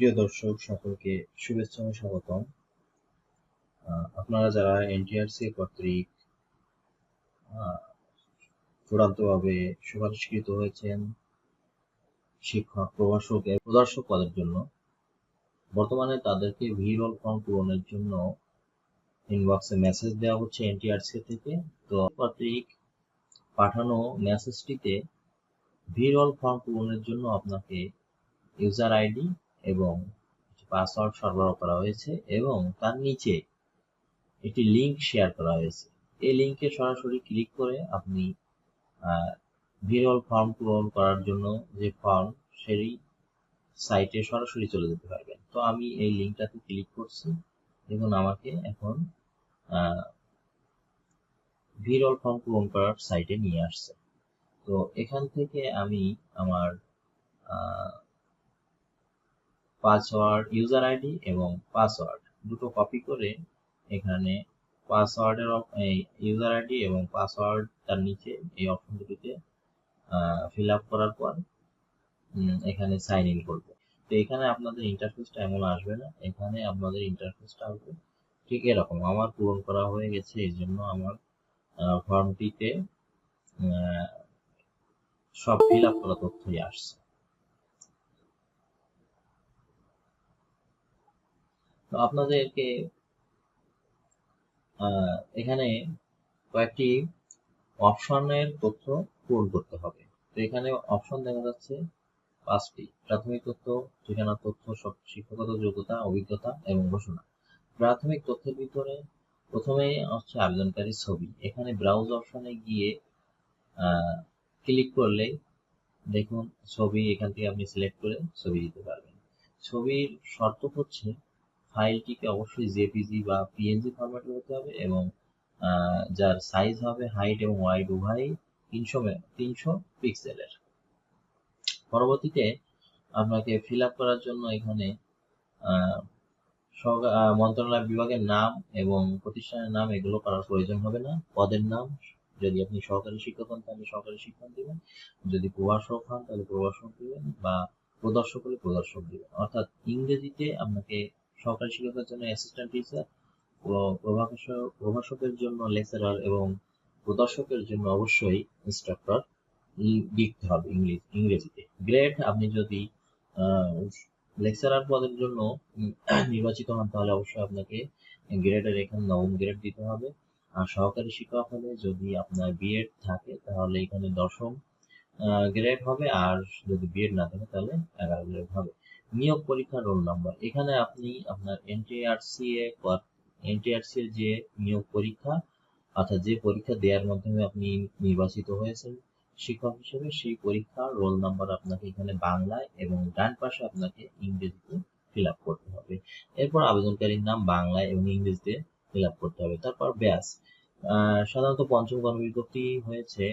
প্রিয় দর্শক সকলকে শুভেচ্ছা ও স্বাগতম। আপনারা যারা এনটিআরসি কর্তৃক চূড়ান্তভাবে সুপারিশকৃত হয়েছেন শিক্ষক, প্রভাষক এবং প্রদর্শক পদের জন্য, বর্তমানে তাদেরকে ভিরল ফর্ম পূরণের জন্য ইনবক্সে মেসেজ দেওয়া হচ্ছে এনটিআরসি থেকে। তো কর্তৃক পাঠানো মেসেজটিতে ভিরল ফর্ম পূরণের জন্য আপনাকে ইউজার আইডি এবং পাসওয়ার্ড সরবরাহ করা হয়েছে এবং তার নিচে একটি লিংক শেয়ার করা হয়েছে। এই লিংকে সরাসরি ক্লিক করে আপনি ভিরল ফর্ম পূরণ করার জন্য যে ফর্ম সেই সাইটে সরাসরি চলে যেতে পারবেন। তো আমি এই লিঙ্কটাতে ক্লিক করছি। দেখুন, আমাকে এখন ভিরল ফর্ম পূরণ করার সাইটে নিয়ে আসছে। তো এখান থেকে আমি আমার পাসওয়ার্ড ইউজার আইডি এবং পাসওয়ার্ড দুটো কপি করে এখানে পাসওয়ার্ডের ইউজার আইডি এবং পাসওয়ার্ড তার নিচে এই অপশন দুটিতে ফিল আপ করার পর এখানে সাইন ইন করব। তো এখানে আপনাদের ইন্টারফেসটা এমন আসবে না। এখানে আপনাদের ইন্টারফেসটা আসবে ঠিক এরকম। আমার পূরণ করা হয়ে গেছে, এই জন্য আমার ফর্মটিতে সব ফিল আপ করা তথ্যই আসছে। তো আপনাদেরকে এখানে কয়েকটি অপশনের তথ্য পূরণ করতে হবে। তো এখানে অপশন দেখা যাচ্ছে পাঁচটি। প্রাথমিক তথ্য, ঠিকানা তথ্য শিক্ষাগত যোগ্যতা, অভিজ্ঞতা এবং ঘোষণা। প্রাথমিক তথ্যের ভিতরে প্রথমে হচ্ছে আবেদনকারী ছবি। এখানে ব্রাউজ অপশনে গিয়ে ক্লিক করলে দেখুন ছবি এখান থেকে আপনি সিলেক্ট করে ছবি দিতে পারবেন। ছবির শর্ত হচ্ছে ফাইলটিকে অবশ্যই জেপিজি বা পিএনজি ফরম্যাটে হতে হবে এবং যার সাইজ হবে হাইট এবং ওয়াইড উভয়ই তিনশো তিনশো পিক্সেলের পরবর্তীতে আপনাকে ফিল করার জন্য এখানে মন্ত্রণালয় বিভাগের নাম এবং প্রতিষ্ঠানের নাম এগুলো করার প্রয়োজন হবে না। পদের নাম, যদি আপনি সহকারী শিক্ষক হন তাহলে সহকারী শিক্ষক দিবেন। যদি প্রভাষক হন তাহলে প্রভাষক দিবেন বা প্রদর্শক হলে প্রদর্শক দিবেন। অর্থাৎ ইংরেজিতে আপনাকে সহকারী শিক্ষকের জন্য অ্যাসিস্ট্যান্ট টিচার প্রভাষক, প্রভাষকের জন্য লেকচারার এবং প্রদর্শকের জন্য অবশ্যই ইনস্ট্রাক্টর লিখতে হবে ইংলিশ, ইংরেজিতে। গ্রেড আপনি যদি লেকচারার পদের জন্য নির্বাচিত হন, তাহলে অবশ্যই আপনাকে গ্রেডের এখানে নবম গ্রেড দিতে হবে। আর সহকারী শিক্ষক হলে যদি আপনার বিএড থাকে, তাহলে এখানে দশম গ্রেড হবে। আর যদি বিএড না থাকে, তাহলে এগারো গ্রেড হবে। নিয়োগ পরীক্ষার রোল নাম্বার এখানে আপনি আপনার এনটিআরসি এ এনটিআরসি এর যে নিয়োগ পরীক্ষা, অর্থাৎ যে পরীক্ষা দেওয়ার মাধ্যমে আপনি নির্বাচিত হয়েছেন শিক্ষক হিসেবে, সেই পরীক্ষার রোল নাম্বার আপনাকে এখানে বাংলায় এবং ডান পাশে আপনাকে ইংরেজিতে ফিল আপ করতে হবে। এরপর আবেদনকারীর নাম বাংলায় এবং ইংরেজিতে ফিল আপ করতে হবে। তারপর ব্যাস সাধারণত পঞ্চম গণবিজ্ঞপ্তি হয়েছে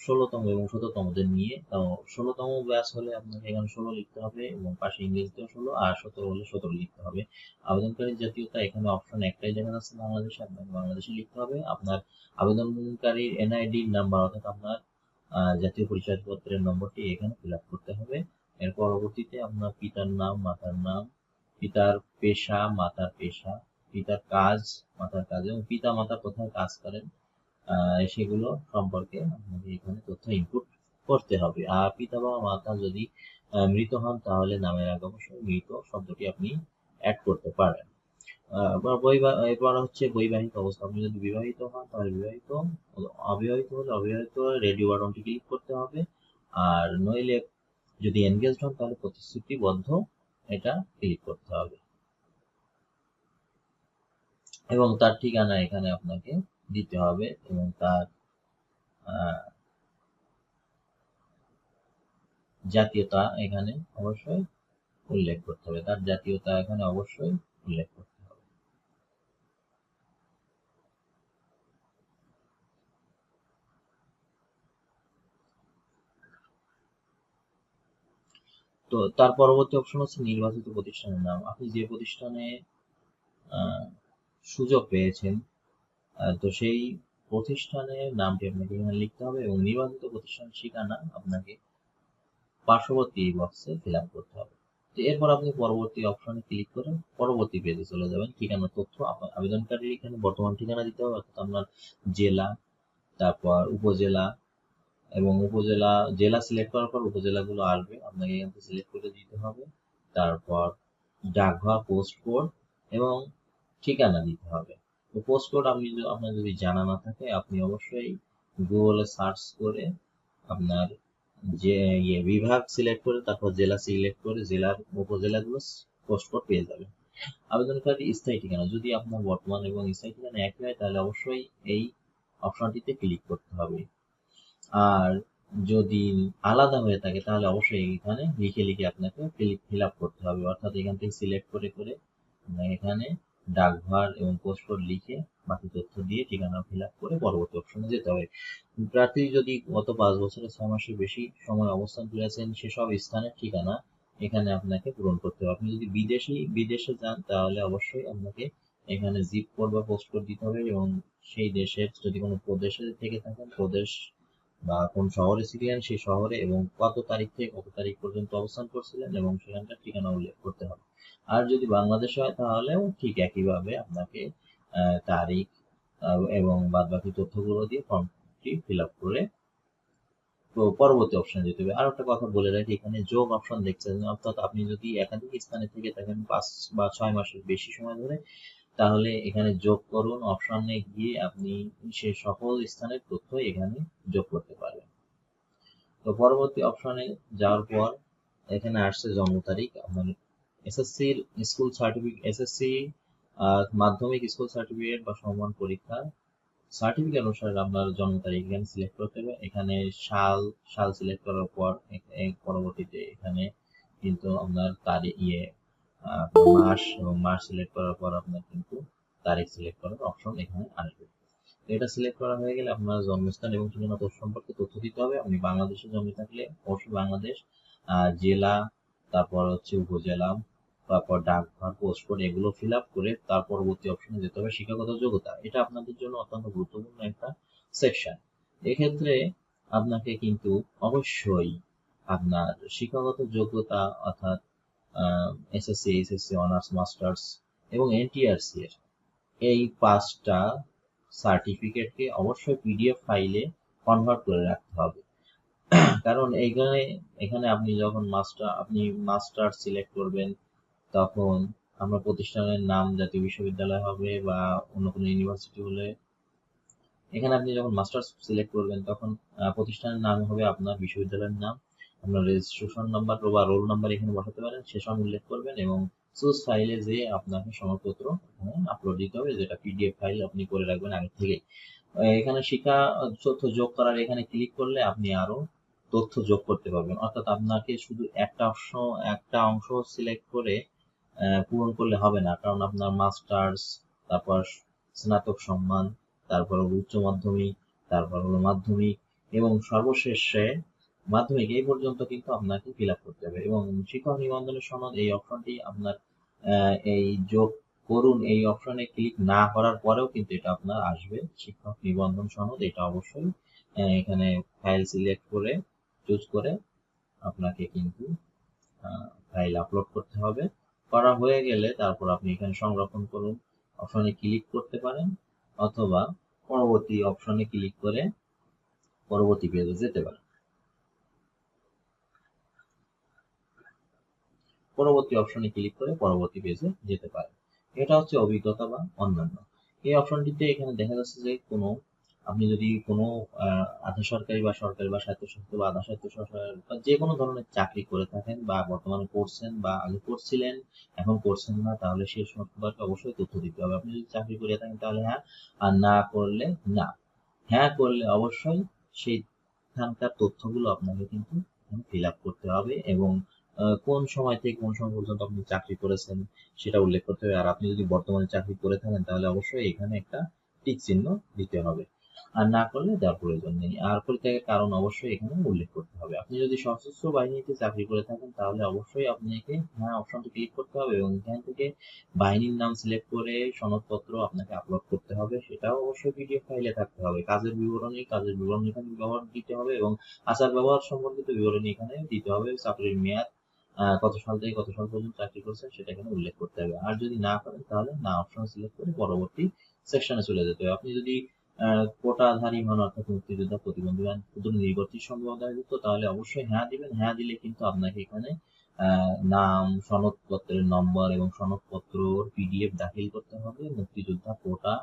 ষোলোতম এবং সতেরোতমদের নিয়ে। তো ষোলোতম ব্যাস হলে আপনাকে এখানে ষোলো লিখতে হবে এবং পাশে ইংরেজিতেও ষোলো আর সতেরো হলে সতেরো লিখতে হবে। আবেদনকারীর জাতীয়তা, এখানে অপশন একটাই দেখা যাচ্ছে বাংলাদেশে, আপনাকে বাংলাদেশে লিখতে হবে। আপনার আবেদনকারীর এনআইডি নাম্বার অর্থাৎ আপনার জাতীয় পরিচয়পত্রের নম্বরটি এখানে ফিল আপ করতে হবে। এর পরবর্তীতে আপনার পিতার নাম, মাতার নাম, পিতার পেশা, মাতার পেশা, পিতার কাজ, মাতার কাজ এবং পিতা মাতা কোথায় কাজ করেন সেগুলো সম্পর্কে আপনাকে এখানে তথ্য ইনপুট করতে হবে। আর পিতা বা মাতা যদি মৃত হন, তাহলে নামের আগে অবশ্যই মৃত শব্দটি আপনি অ্যাড করতে পারেন। এরপর হচ্ছে বৈবাহিক অবস্থা। আপনি যদি বিবাহিত হন, তাহলে বিবাহিত অবিবাহিত হলে অবিবাহিত রেডিও বাটনটি ক্লিক করতে হবে। আর নইলে যদি এনগেজ হন, তাহলে প্রতিশ্রুতিবদ্ধ এটা ক্লিক করতে হবে। এবং তার ঠিকানা এখানে আপনাকে দিতে হবে এবং তার জাতীয়তা এখানে অবশ্যই উল্লেখ করতে হবে। তার জাতীয়তা এখানে অবশ্যই উল্লেখ করতে হবে। তো তার পরবর্তী অপশন হচ্ছে নির্বাচিত প্রতিষ্ঠানের নাম। আপনি যে প্রতিষ্ঠানে সুযোগ পেয়েছেন তো সেই প্রতিষ্ঠানের নামটি আপনাকে এখানে লিখতে হবে? এবং নিবন্ধিত প্রতিষ্ঠানের ঠিকানা আপনাকে পার্শ্ববর্তী বক্সে ফিল করতে হবে। তো এরপর আপনি পরবর্তী অপশনে ক্লিক করে পরবর্তী পেজে চলে যাবেন। ঠিকানা তথ্য আবেদনকারীর এখানে বর্তমান ঠিকানা দিতে হবে, অর্থাৎ আপনার জেলা, তারপর উপজেলা, এবং উপজেলা, জেলা সিলেক্ট করার পর উপজেলাগুলো আসবে। আপনাকে এখান থেকে সিলেক্ট করে দিতে হবে। তারপর ডাকঘর পোস্ট কোড এবং ঠিকানা দিতে হবে। তো পোস্ট কোড আপনি আপনার যদি জানা না থাকে, আপনি অবশ্যই গুগলে সার্চ করে আপনার যে ইয়ে বিভাগ সিলেক্ট করে, তারপর জেলা সিলেক্ট করে, জেলার উপজেলাগুলো পোস্ট কোড পেয়ে যাবেন। আবেদনকারী স্থায়ী ঠিকানা, যদি আপনার বর্তমান এবং স্থায়ী ঠিকানা একই হয়, তাহলে অবশ্যই এই অপশনটিতে ক্লিক করতে হবে। আর যদি আলাদা হয়ে থাকে, তাহলে অবশ্যই এখানে লিখে লিখে আপনাকে ফিল আপ করতে হবে। অর্থাৎ এখান থেকে সিলেক্ট করে করে এখানে ডাকঘর এবং পোস্ট কোড লিখে বাকি তথ্য দিয়ে ঠিকানা ফিল করে পরবর্তী অপশনে যেতে হবে। প্রার্থী যদি গত পাঁচ বছরে ছয় মাসের বেশি সময় অবস্থান করেছেন সেসব স্থানের ঠিকানা এখানে আপনাকে পূরণ করতে হবে। আপনি যদি বিদেশি, বিদেশে যান, তাহলে অবশ্যই আপনাকে এখানে জিপ কোড বা পোস্ট কোড দিতে হবে এবং সেই দেশের যদি কোনো প্রদেশে থেকে থাকেন, প্রদেশ বা কোন শহরে ছিলেন সেই শহরে এবং কত তারিখ থেকে কত তারিখ পর্যন্ত অবস্থান করছিলেন এবং সেখানকার ঠিকানা উল্লেখ করতে হবে। আর যদি বাংলাদেশ হয়, তাহলেও ঠিক একইভাবে আপনাকে তারিখ এবং বাদ বাকি তথ্যগুলো দিয়ে ফর্মটি ফিল আপ করে পরবর্তী অপশন যেতে হবে। আর একটা কথা বলে রাখি, এখানে যোগ অপশন দেখছেন। অর্থাৎ আপনি যদি একাধিক স্থানে থেকে থাকেন, পাঁচ বা ছয় মাসের বেশি সময় ধরে তাহলে এখানে যোগ করুন। অপশনে গিয়ে আপনি সে সকল স্থানের তথ্য এখানে যোগ করতে পারবেন। তো পরবর্তী অপশনে যাওয়ার পর এখানে আসছে জন্ম তারিখ। আপনার এসএসসির স্কুল সার্টিফিকেট এসএসসি মাধ্যমিক স্কুল সার্টিফিকেট বা সমান পরীক্ষা সার্টিফিকেট অনুসারে আপনার জন্ম তারিখ এখানে সিলেক্ট করতে হবে। এখানে সাল সাল সিলেক্ট করার পর পরবর্তীতে এখানে কিন্তু আপনার তারিখ ইয়ে মাস মাস সিলেক্ট করার পর আপনার কিন্তু তারিখ সিলেক্ট করার অপশন এখানে আসবে। এটা সিলেক্ট করা হয়ে গেলে আপনার জন্মস্থান এবং ঠিকানা সম্পর্কে তথ্য দিতে হবে। আপনি বাংলাদেশে জন্মে থাকলে অবশ্যই বাংলাদেশ জেলা, তারপর হচ্ছে উপজেলা, তারপর ডাকঘর পোস্ট কোড এগুলো ফিল আপ করে তার পরবর্তী অপশনে যেতে হবে শিক্ষাগত যোগ্যতা। এটা আপনাদের জন্য অত্যন্ত গুরুত্বপূর্ণ একটা সেকশন এক্ষেত্রে আপনাকে কিন্তু অবশ্যই আপনার শিক্ষাগত যোগ্যতা অর্থাৎ এসএসসি এসএসসি অনার্স মাস্টার্স এবং এনটিআরসি এর। এই পাঁচটা সার্টিফিকেটকে অবশ্যই পিডিএফ ফাইলে কনভার্ট করে রাখতে হবে। কারণ এইখানে, এখানে আপনি যখন মাস্টার আপনি মাস্টার সিলেক্ট করবেন, তখন আমরা প্রতিষ্ঠানের নাম জাতীয় বিশ্ববিদ্যালয় হবে বা অন্য কোনো ইউনিভার্সিটি হলে এখানে আপনি যখন মাস্টার্স সিলেক্ট করবেন, তখন প্রতিষ্ঠানের নাম হবে আপনার বিশ্ববিদ্যালয়ের নাম। আপনার রেজিস্ট্রেশন নাম্বার বা রোল নাম্বার এখানে বসাতে পারেন সব উল্লেখ করবেন এবং সোর্স ফাইলে যে আপনাকে সনদপত্র আপলোড দিতে হবে, যেটা পিডিএফ ফাইল আপনি করে রাখবেন আগে থেকে এখানে শিক্ষা তথ্য যোগ করার এখানে ক্লিক করলে আপনি আরও তথ্য যোগ করতে পারবেন। অর্থাৎ আপনাকে শুধু একটা অংশ একটা অংশ সিলেক্ট করে পূরণ করলে হবে না। কারণ আপনার মাস্টার্স তারপর স্নাতক সম্মান, তারপর উচ্চ মাধ্যমিক, তারপর হলো মাধ্যমিক, এবং সর্বশেষে মাধ্যমিক এই পর্যন্ত কিন্তু আপনাকে ফিল আপ করতে হবে এবং শিক্ষক নিবন্ধনের সনদ এই অপশনটি আপনার এই যোগ করুন, এই অপশনে ক্লিক না করার পরেও কিন্তু এটা আপনার আসবে। শিক্ষক নিবন্ধন সনদ এটা অবশ্যই এখানে ফাইল সিলেক্ট করে চুজ করে আপনাকে কিন্তু ফাইল আপলোড করতে হবে। করা হয়ে গেলে তারপর আপনি এখানে সংরক্ষণ করুন অপশনে ক্লিক করতে পারেন অথবা পরবর্তী অপশনে ক্লিক করে পরবর্তী পেজে যেতে পারেন। পরবর্তী অপশনে ক্লিক করে পরবর্তী পেজে যেতে পারেন। এটা হচ্ছে অভিজ্ঞতা বা অন্যান্য। এই অপশনটিতে এখানে দেখা যাচ্ছে যে কোনো, আপনি যদি কোনো আধা সরকারি বা সরকারি বা স্বায়ত্তশাসিত বা আধা স্বায়ত্তশাসিত বা যে কোনো ধরনের চাকরি করে থাকেন বা বর্তমানে করছেন বা আগে করছিলেন, এখন করছেন না, তাহলে সেই সম্পর্কে অবশ্যই তথ্য দিতে হবে। আপনি যদি চাকরি করে থাকেন তাহলে হ্যাঁ আর না করলে না। হ্যাঁ করলে অবশ্যই সেইখানকার তথ্যগুলো আপনাকে কিন্তু ফিল আপ করতে হবে এবং কোন সময় থেকে কোন সময় পর্যন্ত আপনি চাকরি করেছেন সেটা উল্লেখ করতে হবে। আর আপনি যদি বর্তমানে চাকরি করে থাকেন, তাহলে অবশ্যই এখানে একটা টিক চিহ্ন দিতে হবে। আর না করলে দেওয়ার প্রয়োজন নেই। আর পরিত্যাগের কারণ অবশ্যই এখানে উল্লেখ করতে হবে। আপনি যদি সশস্ত্র বাহিনীতে চাকরি করে থাকেন, তাহলে অবশ্যই আপনাকে হ্যাঁ অপশনটি ক্লিক করতে হবে এবং এখান থেকে বাহিনীর নাম সিলেক্ট করে সনদপত্র আপনাকে আপলোড করতে হবে। সেটাও অবশ্যই পিডিএফ ফাইলে থাকতে হবে। কাজের বিবরণী কাজের বিবরণী এখানে ব্যবহার দিতে হবে এবং আচার ব্যবহার সম্পর্কিত বিবরণী এখানে দিতে হবে। চাকরির মেয়াদ কত সাল থেকে কত সাল পর্যন্ত চাকরি করছেন সেটা এখানে উল্লেখ করতে হবে। আর যদি না করেন তাহলে না অপশন সিলেক্ট করে পরবর্তী সেকশনে চলে যেতে হবে। আপনি যদি কোটাধারী হন অর্থাৎ মুক্তিযোদ্ধা প্রতিবন্ধী হন নির্গতির সঙ্গে অন্তর্ভুক্ত তাহলে অবশ্যই হ্যাঁ দিবেন। হ্যাঁ দিলে কিন্তু আপনাকে এখানে নাম, সনদপত্রের নম্বর এবং সনদপত্র পিডিএফ দাখিল করতে হবে। মুক্তিযোদ্ধা কোটা,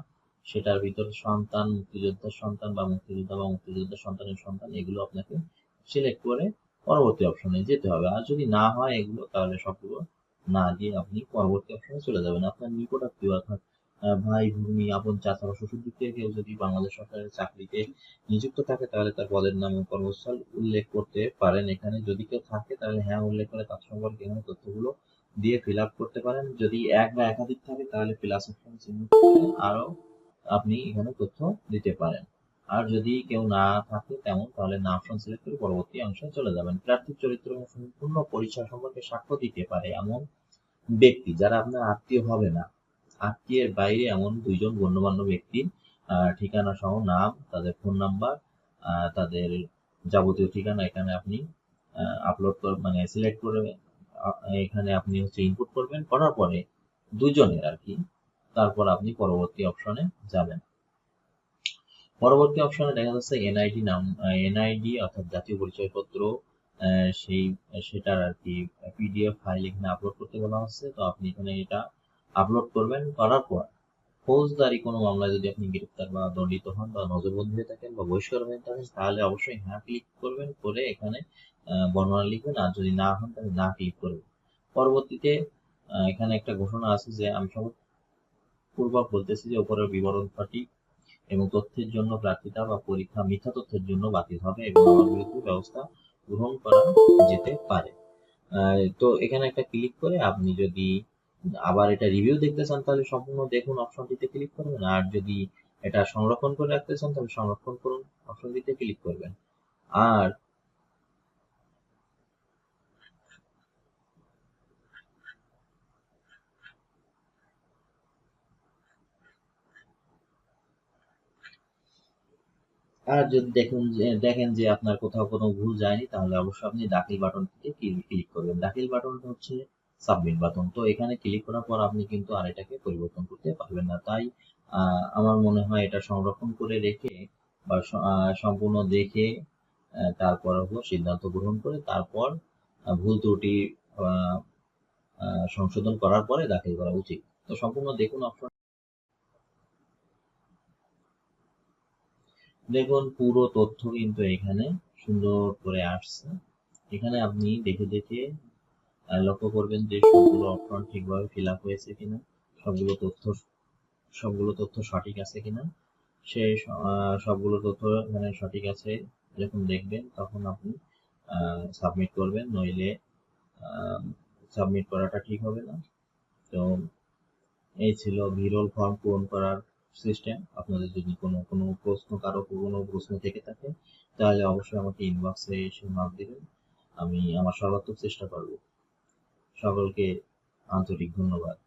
সেটার ভিতরে সন্তান, মুক্তিযোদ্ধার সন্তান বা মুক্তিযোদ্ধা বা মুক্তিযোদ্ধার সন্তানের সন্তান, এগুলো আপনাকে সিলেক্ট করে পরবর্তী অপশনে যেতে হবে। আর যদি না হয় এগুলো, তাহলে সবগুলো না দিয়ে আপনি পরবর্তী অপশনে চলে যাবেন। আপনার নিকটাত্মীয় অর্থাৎ ভাই ভূমি আপন চাচা বা শ্বশুর দিক থেকে কেউ যদি বাংলাদেশ সরকারের চাকরিতে নিযুক্ত থাকে, তাহলে তার পদের নাম এবং কর্মস্থল উল্লেখ করতে পারেন। এখানে যদি কেউ থাকে, তাহলে হ্যাঁ উল্লেখ করে তার সম্পর্কে এখানে তথ্যগুলো দিয়ে ফিল আপ করতে পারেন। যদি এক বা একাধিক থাকে, তাহলে প্লাস অপশন চিহ্নিত করে আরও আপনি এখানে তথ্য দিতে পারেন। আর যদি কেউ না থাকে তেমন, তাহলে না অপশন সিলেক্ট করে পরবর্তী অংশে চলে যাবেন। প্রার্থীর চরিত্র এবং সম্পূর্ণ পরিচয় সম্পর্কে সাক্ষ্য দিতে পারে এমন ব্যক্তি যারা আপনার আত্মীয় হবে না। আত্মীয়ের বাইরে এমন দুইজন গণ্যমান্য ব্যক্তির ঠিকানা সহ নাম, তাদের ফোন নাম্বার তাদের যাবতীয় ঠিকানা এখানে আপনি আপলোড মানে সিলেক্ট করে এখানে আপনি হচ্ছে ইনপুট করবেন। করার পরে দুজনের আর কি, তারপর আপনি পরবর্তী অপশনে যাবেন। পরবর্তী অপশনে দেখা যাচ্ছে এনআইডি নাম এনআইডি অর্থাৎ জাতীয় পরিচয়পত্র সেই, সেটার আর কি পিডিএফ ফাইল এখানে আপলোড করতে বলা হচ্ছে। তো আপনি এখানে এটা আপলোড করবেন, করার পর ফৌজদারি কোনো মামলায় যদি আপনি গ্রেপ্তার বা দণ্ডিত হন বা নজরবন্দি হয়ে থাকেন বা বহিষ্কার হয়ে থাকেন, তাহলে অবশ্যই হ্যাঁ ক্লিক করবেন করে এখানে বর্ণনা লিখবেন। আর যদি না হন, তাহলে না ক্লিক করবেন। পরবর্তীতে এখানে একটা ঘোষণা আছে যে আমি সব পূর্বক বলতেছি যে উপরের বিবরণ সঠিক এবং তথ্যের জন্য প্রার্থিতা বা পরীক্ষা মিথ্যা তথ্যের জন্য বাতিল হবে এবং বিরুদ্ধে ব্যবস্থা গ্রহণ করা যেতে পারে। তো এখানে একটা ক্লিক করে আপনি যদি আবার এটা রিভিউ দেখতে চান, তাহলে সম্পূর্ণ দেখুন অপশনটিতে ক্লিক করবেন। আর যদি এটা সংরক্ষণ করে রাখতে চান, তাহলে সংরক্ষণ করুন অপশনটিতে ক্লিক করবেন। আর আর যদি দেখুন দেখেন যে আপনার কোথাও কোনো ভুল যায়নি, তাহলে অবশ্যই আপনি দাখিল বাটনটিতে ক্লিক করবেন। দাখিল বাটনটা হচ্ছে সাবমিট বাটন। তো এখানে ক্লিক করার পর আপনি কিন্তু আর এটাকে পরিবর্তন করতে পারবেন না। তাই আমার মনে হয় এটা সংরক্ষণ করে রেখে বা সম্পূর্ণ দেখে তারপর সিদ্ধান্ত গ্রহণ করে, তারপর ভুল ত্রুটি সংশোধন করার পরে দাখিল করা উচিত। তো সম্পূর্ণ দেখুন অপশন দেখুন, পুরো তথ্য কিন্তু এখানে সুন্দর করে আসছে। এখানে আপনি দেখে দেখে লক্ষ্য করবেন যে সবগুলো অপশন ঠিকভাবে ফিল আপ হয়েছে কিনা, সবগুলো তথ্য সবগুলো তথ্য সঠিক আছে কিনা। সে সবগুলো তথ্য এখানে সঠিক আছে যখন দেখবেন, তখন আপনি সাবমিট করবেন, নইলে সাবমিট করাটা ঠিক হবে না। তো, এই ছিল ভিরল ফর্ম পূরণ করার সিস্টেম আপনাদের যদি কোনো কোনো প্রশ্ন, কারও কোনো প্রশ্ন থেকে থাকে, তাহলে অবশ্যই আমাকে ইনবক্সে এসে মাপ দেবেন। আমি আমার সর্বাত্মক চেষ্টা করব। সকলকে আন্তরিক ধন্যবাদ।